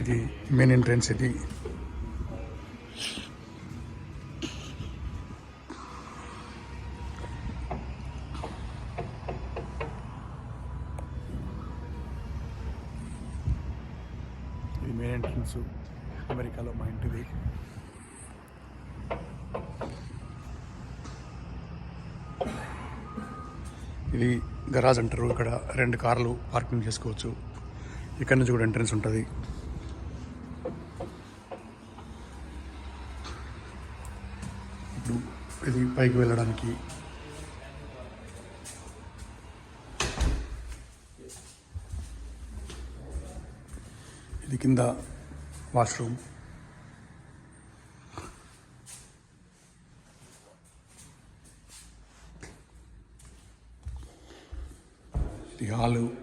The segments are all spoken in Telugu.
ఇది మెయిన్ ఎంట్రన్స్ ఇది. ఇది మెయిన్ ఎంట్రన్స్ అమెరికాలో మా ఇంటిది. ఇది గరాజ్ అంటారు. ఇక్కడ రెండు కార్లు పార్కింగ్ చేసుకోవచ్చు. ఇక్కడ నుంచి కూడా ఎంట్రన్స్ ఉంటుంది. ఉంటుంది పైకి వెళ్ళడానికి. ఇది కింద వాష్రూమ్. ఇది హాలు.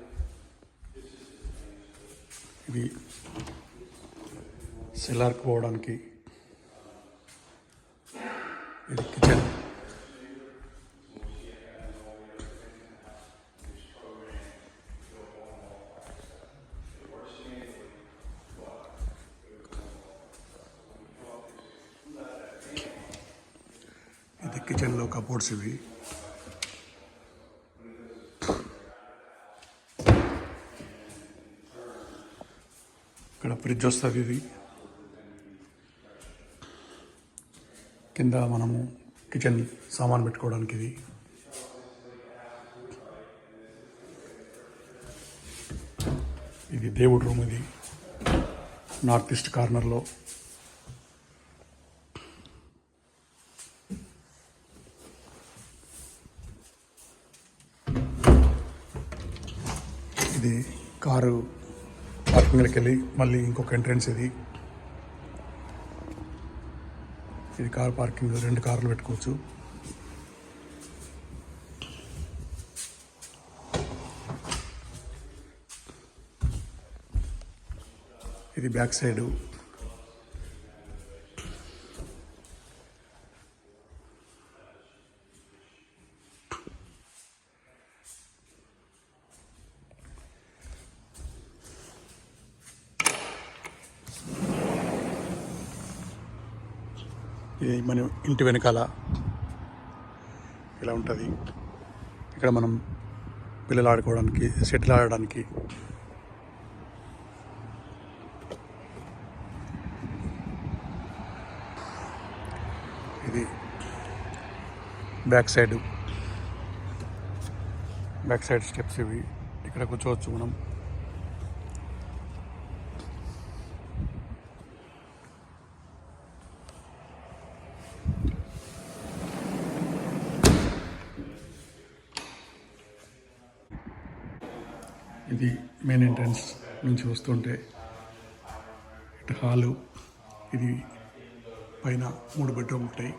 ఇది సెలార్కి పోవడానికి. కిచెన్లో కబోర్డ్స్ ఇవి. ఇక్కడ ఫ్రిడ్జ్ వస్తుంది ఇది. కింద మనము కిచెన్ సామాన్ పెట్టుకోవడానికి ఇది. ఇది దేవుడి రూమ్ ఇది. నార్త్ ఈస్ట్ కార్నర్లో ఇది కారు పార్కింగ్కి వెళ్ళి మళ్ళీ ఇంకొక ఎంట్రన్స్ ఇది. ఇది కార్ పార్కింగ్ రెండు కార్లు పెట్టుకోవచ్చు. ఇది బ్యాక్ సైడ్. ఇది మన ఇంటి వెనకాల ఇలా ఉంటుంది. ఇక్కడ మనం పిల్లలు ఆడుకోవడానికి షటిల్ ఆడడానికి. ఇది back side back side steps ఇవి. ఇక్కడ కూర్చోవచ్చు మనం. ఇది మెయిన్ ఎంట్రన్స్ నుంచి వస్తుంటే ఇటు హాలు ఇది పైన మూడు బెడ్రూమ్ ఉంటాయి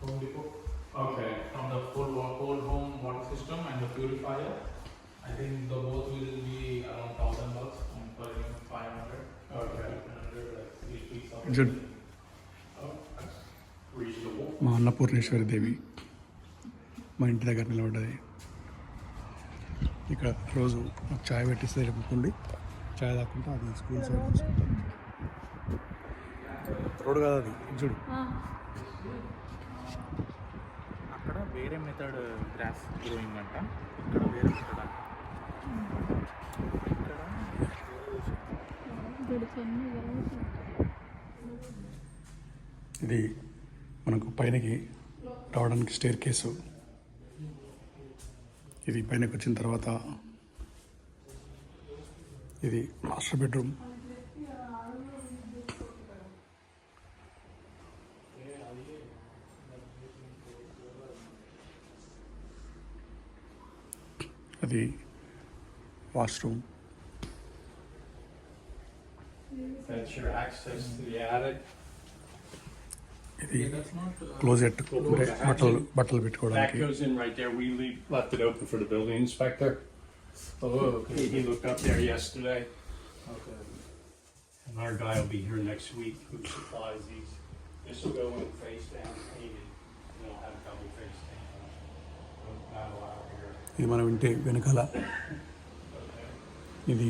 Home Depot. Okay. From the full wa- whole home water system and the purifier, I think the both will be around thousand bucks and per unit five hundred. Okay. Hundred, Annapurneshwari దేవి మా ఇంటి దగ్గర నిలబడ్డది. ఇక్కడ రోజు నాకు చాయ్ పెట్టిస్తే వెళ్ళిపోతుంది చాయ్ తాకుంటా అది స్కూల్ సైడ్ రోడ్ కాదు అది ఇది చూడు అక్కడ వేరే మెథడ్ గ్రాస్ గ్రోయింగ్ అంట. ఇక్కడ వేరే మెథడ్ అంట. ఇక్కడ. ఇది మనకు పైనకి రావడానికి స్టేర్ కేసు ఇది పైనకి వచ్చిన తర్వాత ఇది మాస్టర్ బెడ్రూమ్ అది washroom That's your access to the attic. ఇది that's not. Uh, క్లోజెట్ అంటే బట్టలు బట్టలు That పెట్టుకోవడానికి goes in right there. We leave, left it open for the building inspector. oh, okay. He, he looked up there yesterday, Okay. and our guy will be here next week who supplies these. This will go in face down painted. You don't have double face down. ఇది మనం ఇంటి వెనకాల ఇది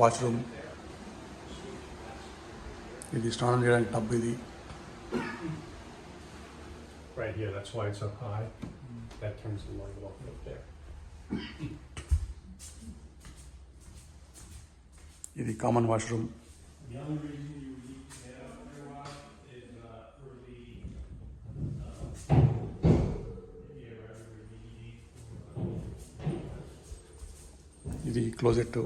వాష్రూమ్ ఇది స్నానం చేయడానికి టబ్ ఇది. ఇది కామన్ వాష్రూమ్ ఇది క్లోజెట్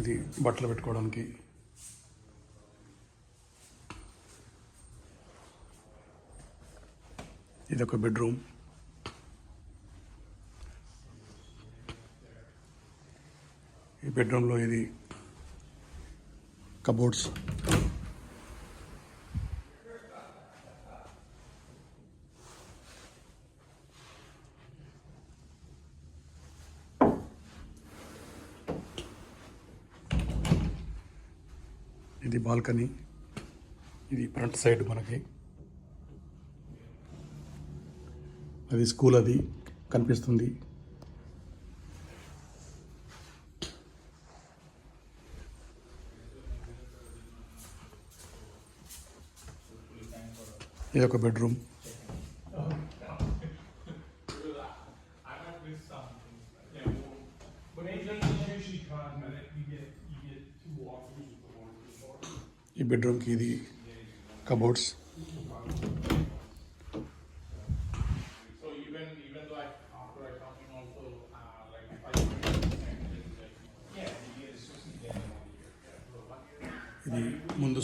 ఇది బట్టలు పెట్టుకోవడానికి. ఇది ఒక బెడ్రూమ్. ఈ బెడ్రూమ్లో ఇది కబోర్డ్స్. ఇది బాల్కనీ. ఇది ఫ్రంట్ సైడ్ మనకి. అది స్కూల్ అది కనిపిస్తుంది. ఇది ఒక బెడ్రూమ్. ఈ బెడ్రూమ్కి ఇది కబోర్డ్స్.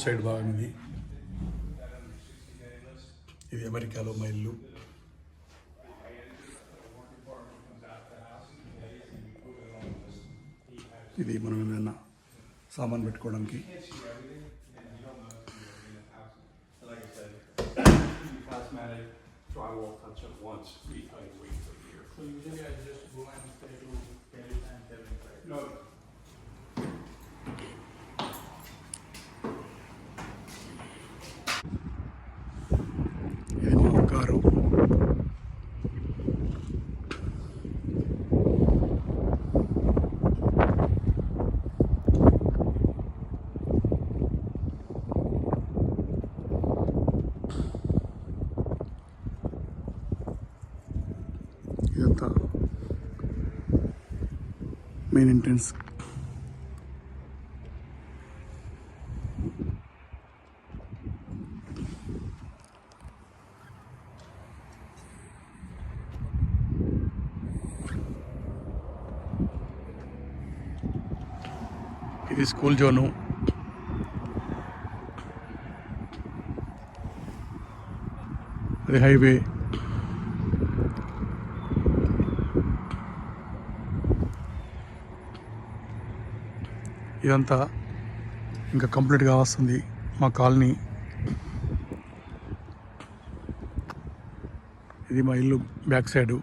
సైడ్ బాగుంది. ఇది అమెరికాలో మా ఇల్లు ఇది మనం ఏమైనా సామాన్ పెట్టుకోవడానికి. No. ఇదంతా మెయిన్ ఎంట్రన్స్ ఇది స్కూల్ జోను అది హైవే ఇదంతా ఇంకా కంప్లీట్గా వస్తుంది మా కాలనీ. ఇది మా ఇల్లు బ్యాక్ సైడు.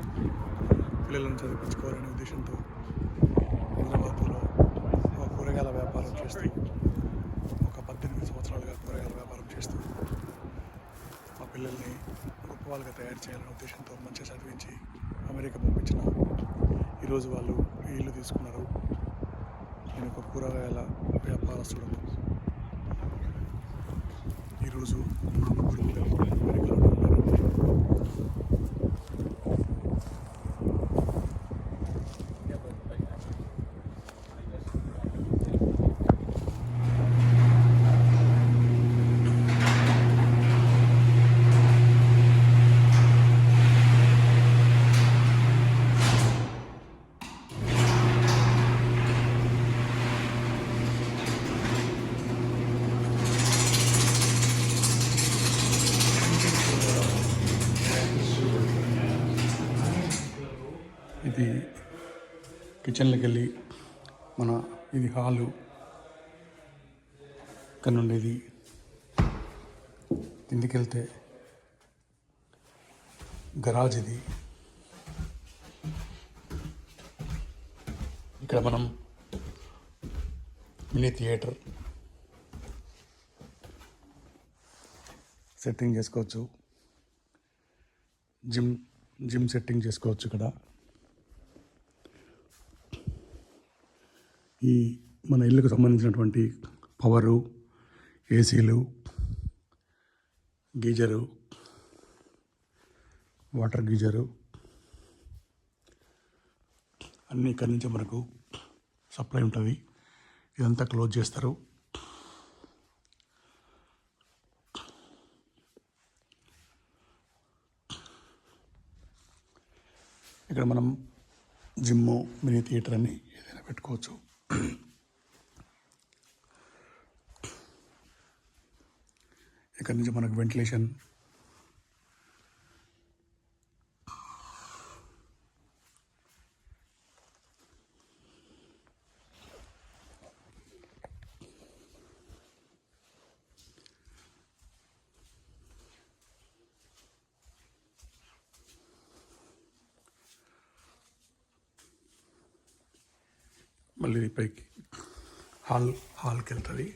పిల్లలను చదివించుకోవాలనే ఉద్దేశంతో హైదరాబాద్లో ఒక కూరగాయల వ్యాపారం చేస్తూ ఒక పద్దెనిమిది సంవత్సరాలుగా కూరగాయల వ్యాపారం చేస్తూ మా పిల్లల్ని గొప్ప వాళ్ళగా తయారు చేయాలనే ఉద్దేశంతో మంచిగా చదివించి అమెరికా పంపించిన. ఈరోజు వాళ్ళు ఈ ఇల్లు తీసుకున్నారు. నేను ఒక కూరగాయల వ్యాపారస్తుడను. ఈరోజు మా ముగ్గురు పిల్లలు అమెరికాలో ఉన్నారు కిచెన్లోకి వెళ్ళి మన ఇది హాలు ఇక్కడ నుండి ఇది కిందికి వెళ్తే గరాజ్ ఇది. ఇక్కడ మనం మినీ థియేటర్ సెట్టింగ్ చేసుకోవచ్చు. జిమ్ జిమ్ సెట్టింగ్ చేసుకోవచ్చు ఇక్కడ. ఈ మన ఇల్లుకు సంబంధించినటువంటి పవరు ఏసీలు గీజరు వాటర్ గీజరు అన్నీ ఇక్కడి నుంచి మనకు సప్లై ఉంటుంది. ఇదంతా క్లోజ్ చేస్తారు. ఇక్కడ మనం జిమ్ మినీ థియేటర్ అని ఏదైనా పెట్టుకోవచ్చు. ఇక్కడ నుంచి మనకు వెంటిలేషన్ మళ్ళీ పైకి హాల్ హాల్కి వెళ్తుంది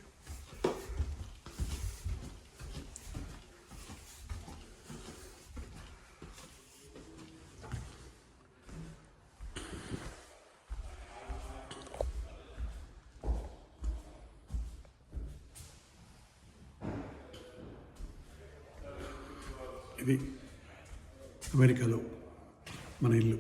ఇది అమెరికాలో మన ఇల్లు.